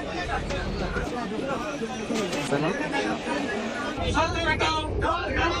Go, go, go, go, go,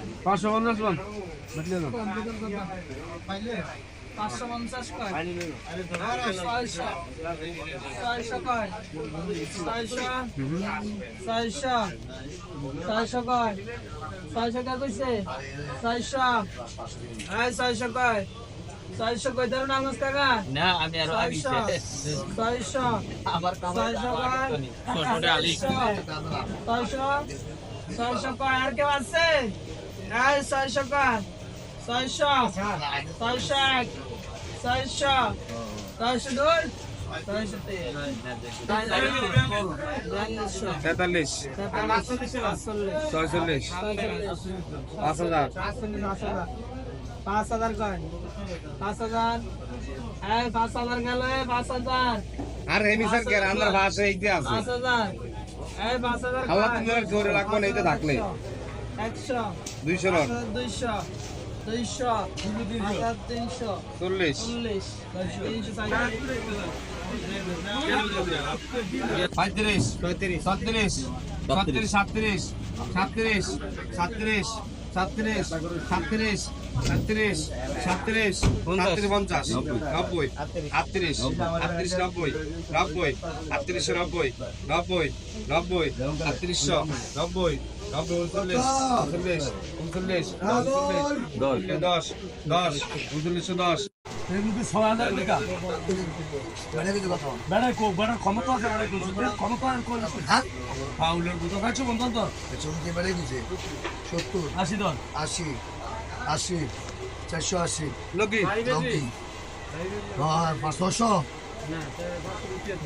পাঁচশো পঞ্চাশ মান বুঝলে না পাঁচশো পঞ্চাশ কয়? ছয়শো। ছয়শো কয়? ছয়শো। ছয়শো। ছয়শো কয়? ছয়শো কয় কইছে? ছয়শো। হ্যাঁ ছয়শো কয়? ছয়শো কয় ধরো নামাজ কাকা। না আমি আরও ছয়শো। ছয়শো। আমার ছয়শো কয়? ছয়শো। ছয়শো কয়? আর কেউ আছে? ছয়শো কয় ছয়শো। ছয়শো এক। ছয়শো। ছয়শো দুই। তেতাল্লিশ। ছয়চল্লিশ। পাঁচ হাজার। পাঁচ হাজার কয়? পাঁচ হাজার। পাঁচ হাজার গেল পাঁচ হাজার। আর হেমি স্যার কে? আন্দার ভাষা এইতে আছে। পাঁচ হাজার। পাঁচ হাজার আল্লাহ কয়? জোরে থাকলে। একশো। দুইশো হাজার দুইশো দুইশো তিনশো চল্লিশ। চল্লিশ তিনশো পঁয়ত্রিশ ছত্রিশ ছত্রিশ সাতত্রিশ সাতত্রিশ সাতত্রিশ সাতত্রিশ সাতত্রিশ সাতত্রিশ সাতত্রিশ সাতত্রিশ পঞ্চাশ নব্বই। আটত্রিশ। আটত্রিশ নব্বই। নব্বই আটত্রিশ নব্বই নব্বই নব্বই আটত্রিশশো নব্বই নব্বই উনচল্লিশ উনচল্লিশ উনচল্লিশ দশ দশ উনচল্লিশশো দশ কিন্তু ছয় হাজার টাকা। বেড়ায় কো বেড়ার ক্ষমতা আছে বেড়ায় ক্ষমতা হাত হ্যাঁ? পাউলের কত খাচ্ছো বন্ধন তোর চলতে বেড়ে গেছে। সত্তর আশি দর আশি আশি চারশো আশি। লোকি। লোকি। ছশো।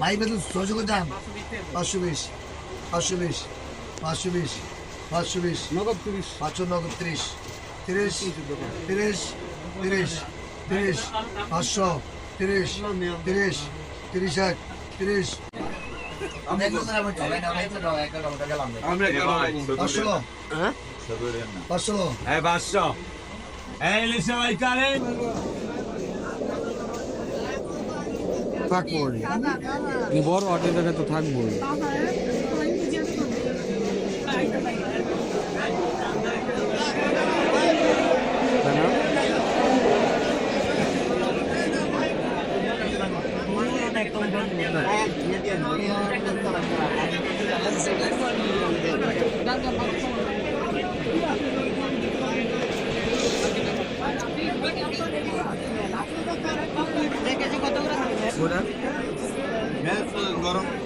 ভাই বেতন ছশো দাম। পাঁচশো বিশ পাঁচশো বিশ পাঁচশো বিশ। পাঁচশো বিশ নগদ তিরিশ। পাঁচশো নগদ তিরিশ তিরিশ তিরিশ তিরিশ তিরিশ। পাঁচশো তিরিশ তিরিশ তিরিশ এক তিরিশ। আমরা পাঁচশো। পাঁচশো। এই পাঁচশো। থাকব বড় অটো জায়গায় তো থাকব بلند من گرم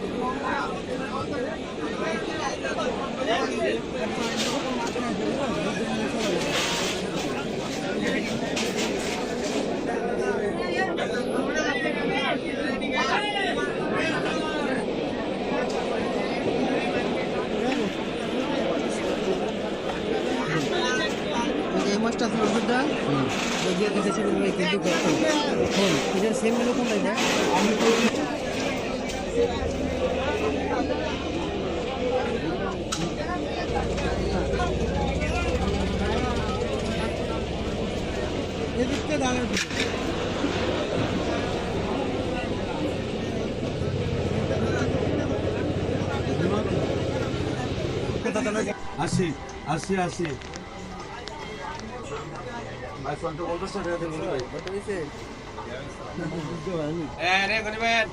মাছটা আছে ওষুধটা গিয়ে দেখেছি বলবে কিন্তু এখন এটা সেম এরকম না আমি এদিকটা দাঁড়ানো আসি আসি আসি হ্যাঁ রে গণিবেন